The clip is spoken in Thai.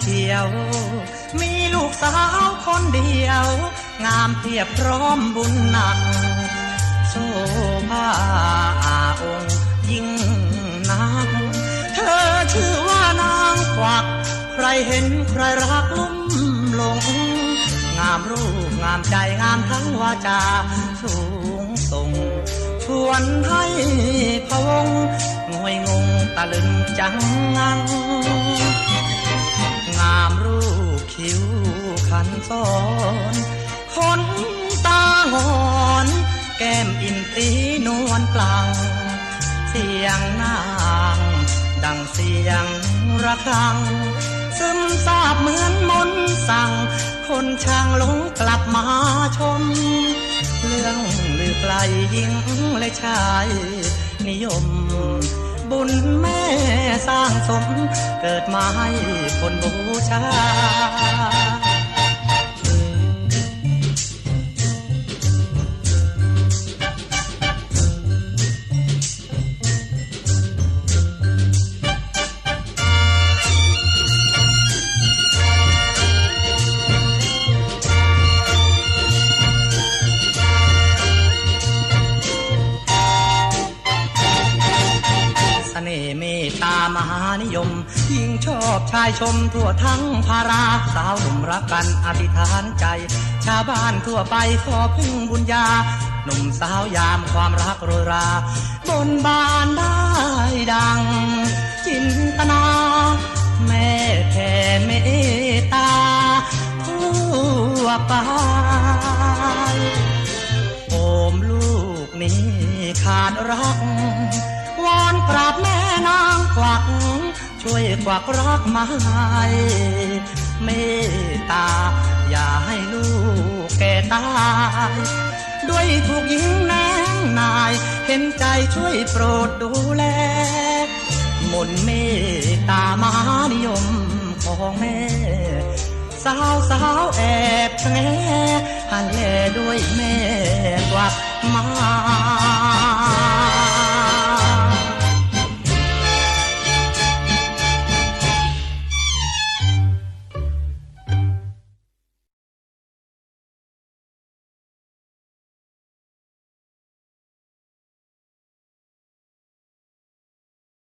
เขียว มีลูกสาวคนเดียว งามเพียบพร้อมบุญหนัก โซภาอาองค์ยิ่งนักเธอชื่อว่านางกวัก ใครเห็นใครรักลุ่มหลง งามรูปงามใจงามทั้งวาจา สูงส่งชวนให้พวงงวยงงตะลึงจังงัง แก้มอินทรีนวลปลัง เสียงนาง ดังเสียงระฆัง ซึมซาบเหมือนมนต์สั่ง คนช่างหลงกลับมาชม เรื่องลือไกลยิ่งและชาย นิยม บุญแม่สร้างสม เกิดมาให้คนบูชาามหานิยม ยิ่งชอบชายชมทั่วทั้งภาราสาวหนุ่มรักกันอธิษฐานใจ ชาวบ้านทั่วไปขอพึ่งบุญญา หนุ่มสาวยามความรักโรยรา บนบานได้ดัง จินตนา แม่แผ่เมตตาทั่วไปโอมลูกนี้ขาดรัก วอนกราบแม่นางกวัก ช่วยกวักรักมาให้เมตตา อย่าให้ลูกแก่ตายด้วยถูกยิงแนงนาย เห็นใจช่วยโปรดดูแล มนเมตตามานิยมของแม่ สาวสาวแอบแงหันแลด้วยแม่กวักมา